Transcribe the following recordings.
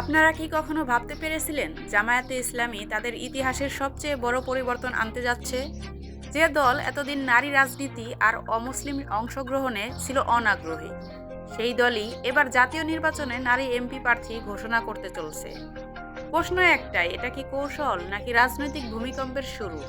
আপনারা কি কখনো ভাবতে পেরেছিলেন জামায়াতে ইসলামী তাদের ইতিহাসের সবচেয়ে বড় পরিবর্তন আনতে যাচ্ছে? যে দল এতদিন নারী রাজনীতি আর অমুসলিম অংশগ্রহণে ছিল অনাগ্রহী, সেই দলই এবার জাতীয় নির্বাচনে নারী এমপি প্রার্থী ঘোষণা করতে চলছে। প্রশ্ন একটাই, এটা কি কৌশল নাকি রাজনৈতিক ভূমিকম্পের শুরু?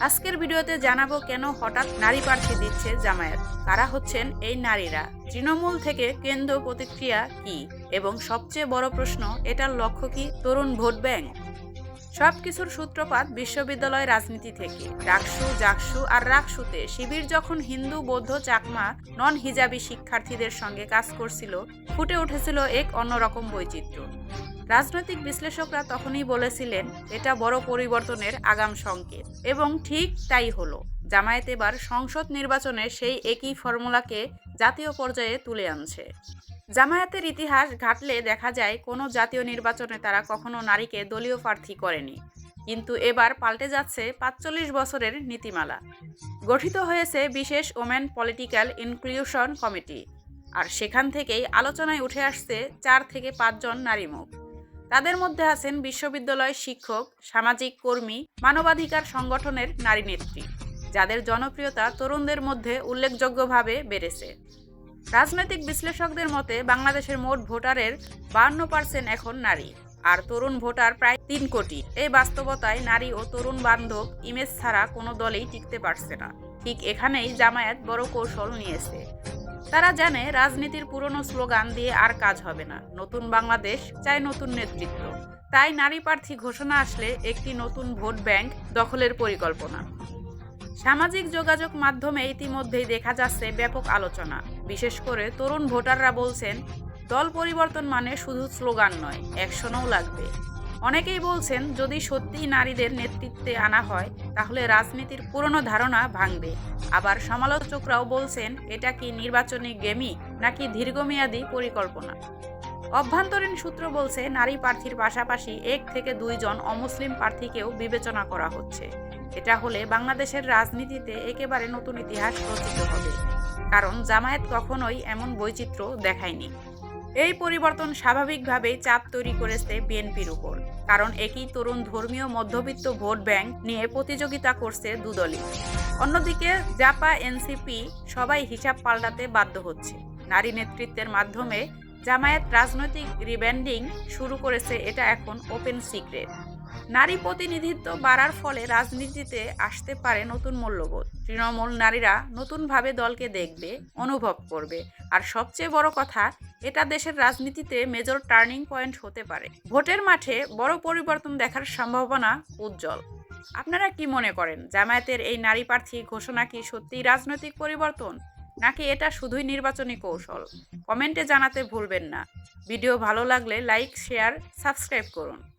আজকের ভিডিওতে জানাব কেন হঠাৎ নারী প্রার্থী দিচ্ছে জামায়াত। কারা হচ্ছেন এই নারীরা? তৃণমূল থেকে কেন্দ্র প্রতিক্রিয়া কি? এবং সবচেয়ে বড় প্রশ্ন, এটার লক্ষ্য কি তরুণ ভোট ব্যাংক? সব কিছুর সূত্রপাত বিশ্ববিদ্যালয় রাজনীতি থেকে। ডাকসু জাকসু আর রাকসুতে শিবির যখন হিন্দু বৌদ্ধ চাকমা নন হিজাবি শিক্ষার্থীদের সঙ্গে কাজ করছিল, ফুটে উঠেছিল এক অন্যরকম বৈচিত্র্য। রাজনৈতিক বিশ্লেষকরা তখনই বলেছিলেন, এটা বড় পরিবর্তনের আগাম সংকেত। এবং ঠিক তাই হলো। জামায়াত এবার সংসদ নির্বাচনে সেই একই ফর্মুলাকে জাতীয় পর্যায়ে তুলে আনছে। জামায়াতের ইতিহাস ঘাটলে দেখা যায়, কোনো জাতীয় নির্বাচনে তারা কখনো নারীকে দলীয় প্রার্থী করেনি। কিন্তু এবার পাল্টে যাচ্ছে পাঁচচল্লিশ বছরের নীতিমালা। গঠিত হয়েছে বিশেষ ওমেন পলিটিক্যাল ইনক্লুশন কমিটি। আর সেখান থেকেই আলোচনায় উঠে আসছে চার থেকে পাঁচজন নারী মুখ। তাদের মধ্যে আছেন বিশ্ববিদ্যালয় শিক্ষক, সামাজিক কর্মী, মানবাধিকার সংগঠনের নারী নেত্রী, যাদের জনপ্রিয়তা তরুণদের মধ্যে উল্লেখযোগ্যভাবে বেড়েছে। রাজনৈতিক বিশ্লেষকদের মতে, বাংলাদেশের মোট ভোটারের বাহান্ন পার্সেন্ট এখন নারী, আর তরুণ ভোটার প্রায় তিন কোটি। এই বাস্তবতায় নারী ও তরুণ বান্ধব ইমেজ ছাড়া কোনো দলেই টিকতে পারছে না। ঠিক এখানেই জামায়াত বড় কৌশল নিয়েছে। তারা জানে রাজনীতির পুরনো স্লোগান দিয়ে আর কাজ হবে না। নতুন বাংলাদেশ চাই নতুন নেতৃত্ব। তাই নারী প্রার্থী ঘোষণা আসলে একটি নতুন ভোট ব্যাংক দখলের পরিকল্পনা। সামাজিক যোগাযোগ মাধ্যমে ইতিমধ্যেই দেখা যাচ্ছে ব্যাপক আলোচনা। বিশেষ করে তরুণ ভোটাররা বলছেন, দল পরিবর্তন মানে শুধু স্লোগান নয় অ্যাকশনও লাগবে। অনেকেই বলছেন, যদি সত্যিই নারীদের নেতৃত্বে আনা হয়, তাহলে রাজনীতির পুরনো ধারণা ভাঙবে। আবার সমালোচকরাও বলছেন, এটা কি নির্বাচনী গেমই নাকি দীর্ঘমেয়াদী পরিকল্পনা? অভ্যন্তরীণ সূত্র বলছে, নারী প্রার্থীর পাশাপাশি এক থেকে দুইজন অমুসলিম প্রার্থীকেও বিবেচনা করা হচ্ছে। এটা হলে বাংলাদেশের রাজনীতিতে একেবারে নতুন ইতিহাস রচিত হবে। কারণ জামায়াত কখনোই এমন বৈচিত্র্য দেখায়নি। এই পরিবর্তন স্বাভাবিকভাবেই চাপ তৈরি করেছে বিএনপির উপর, কারণ একই তরুণ ধর্মীয় মধ্যবিত্ত ভোট ব্যাংক নিয়ে প্রতিযোগিতা করছে দুদলই। অন্যদিকে জাপা এনসিপি সবাই হিসাব পাল্টাতে বাধ্য হচ্ছে। নারী নেতৃত্বের মাধ্যমে জামায়াত রাজনৈতিক রিব্যান্ডিং শুরু করেছে এটা এখন ওপেন সিক্রেট। নারী প্রতিনিধিত্ব বাড়ার ফলে রাজনীতিতে আসতে পারে নতুন মূল্যবোধ। তৃণমূল নারীরা নতুনভাবে দলকে দেখবে, অনুভব করবে। আর সবচেয়ে বড় কথা, এটা দেশের রাজনীতিতে মেজর টার্নিং পয়েন্ট হতে পারে। ভোটের মাঠে বড় পরিবর্তন দেখার সম্ভাবনা উজ্জ্বল। আপনারা কি মনে করেন, জামায়াতের এই নারী প্রার্থী ঘোষণা কি সত্যিই রাজনৈতিক পরিবর্তন? নাকি এটা শুধুই নির্বাচনী কৌশল? কমেন্টে জানাতে ভুলবেন না। ভিডিও ভালো লাগলে লাইক, শেয়ার, সাবস্ক্রাইব করুন।